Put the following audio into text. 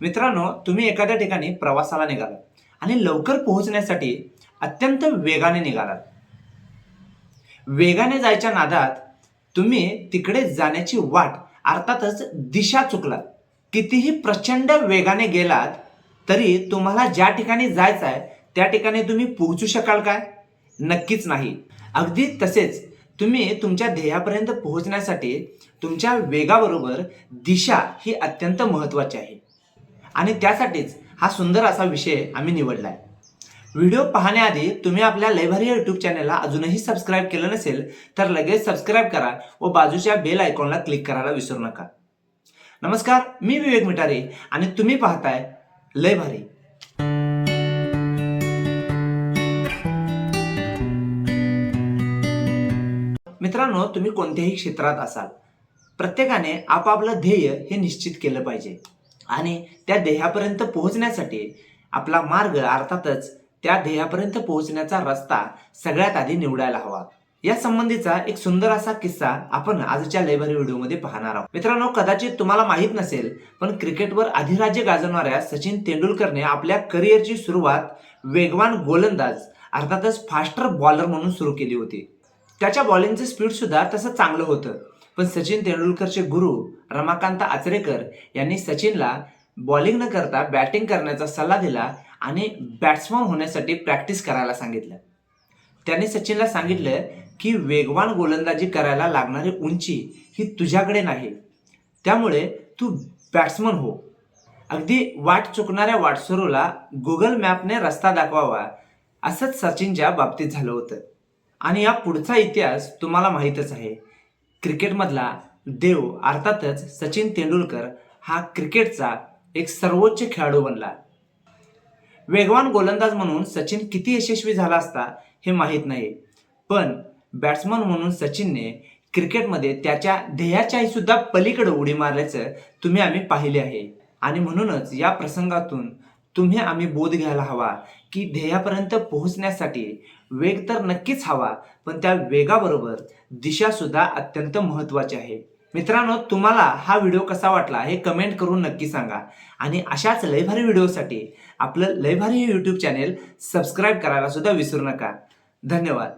मित्रांनो तुम्ही एखाद्या ठिकाणी प्रवासाला निघाला आणि लवकर पोहोचण्यासाठी अत्यंत वेगाने निघालात. वेगाने जायच्या नादात तुम्ही तिकडे जाण्याची वाट अर्थातच दिशा चुकलात. कितीही प्रचंड वेगाने गेलात तरी तुम्हाला ज्या ठिकाणी जायचं आहे त्या ठिकाणी तुम्ही पोहोचू शकाल काय नक्कीच नाही. अगदी तसेच तुम्ही तुमच्या ध्येयापर्यंत पोहोचण्यासाठी तुमच्या वेगाबरोबर दिशा ही अत्यंत महत्त्वाची आहे. आणि त्यासाठीच हा सुंदर असा विषय आम्ही निवडला आहे व्हिडिओ पाहण्याआधी तुम्ही आपल्या लयभारी यूट्यूब चॅनलला अजूनही सबस्क्राईब केलं नसेल तर लगेच सबस्क्राईब करा व बाजूच्या बेल आयकॉनला क्लिक करायला विसरू नका. नमस्कार मी विवेक मिटारे आणि तुम्ही पाहताय लय भारी मित्रांनो तुम्ही कोणत्याही क्षेत्रात असाल प्रत्येकाने आपापलं ध्येय हे निश्चित केलं पाहिजे. आणि त्या ध्येयापर्यंत पोहोचण्यासाठी आपला मार्ग अर्थातच त्या ध्येयापर्यंत पोहोचण्याचा रस्ता सगळ्यात आधी निवडायला हवा. या संबंधीचा एक सुंदर असा किस्सा आपण आजच्या लेबर व्हिडिओमध्ये पाहणार आहोत. मित्रांनो कदाचित तुम्हाला माहीत नसेल पण क्रिकेटवर अधिराज्य गाजवणाऱ्या सचिन तेंडुलकरने आपल्या करिअरची सुरुवात वेगवान गोलंदाज अर्थातच फास्टर बॉलर म्हणून सुरू केली होती. त्याच्या बॉलिंगचं स्पीड सुद्धा तसं चांगलं होतं. पण सचिन तेंडुलकरचे गुरु रमाकांत आचरेकर यांनी सचिनला बॉलिंग न करता बॅटिंग करण्याचा सल्ला दिला आणि बॅट्समन होण्यासाठी प्रॅक्टिस करायला सांगितलं. त्याने सचिनला सांगितलं की वेगवान गोलंदाजी करायला लागणारी उंची ही तुझ्याकडे नाही. त्यामुळे तू बॅट्समन हो. अगदी वाट चुकणाऱ्या वाटसरूला गुगल मॅपने रस्ता दाखवावा असंच सचिनच्या बाबतीत झालं होतं. आणि या पुढचा इतिहास तुम्हाला माहीतच आहे. क्रिकेटमधला देव अर्थातच सचिन तेंडुलकर हा क्रिकेटचा एक सर्वोच्च खेळाडू बनला. वेगवान गोलंदाज म्हणून सचिन किती यशस्वी झाला असता हे माहीत नाही. पण बॅट्समन म्हणून सचिनने क्रिकेटमध्ये त्याच्या ध्येयाच्याही सुद्धा पलीकडे उडी मारल्याचं तुम्ही आम्ही पाहिले आहे. आणि म्हणूनच या प्रसंगातून तुम्ही आम्ही बोध घ्यायला हवा की ध्येयापर्यंत पोहोचण्यासाठी वेग तर नक्कीच हवा पण त्या वेगाबरोबर दिशा सुद्धा अत्यंत महत्त्वाची आहे. मित्रांनो तुम्हाला हा व्हिडिओ कसा वाटला हे कमेंट करून नक्की सांगा. आणि अशाच लयभारी व्हिडिओसाठी आपलं लयभारी यूट्यूब चॅनेल सबस्क्राईब करायला सुद्धा विसरू नका. धन्यवाद.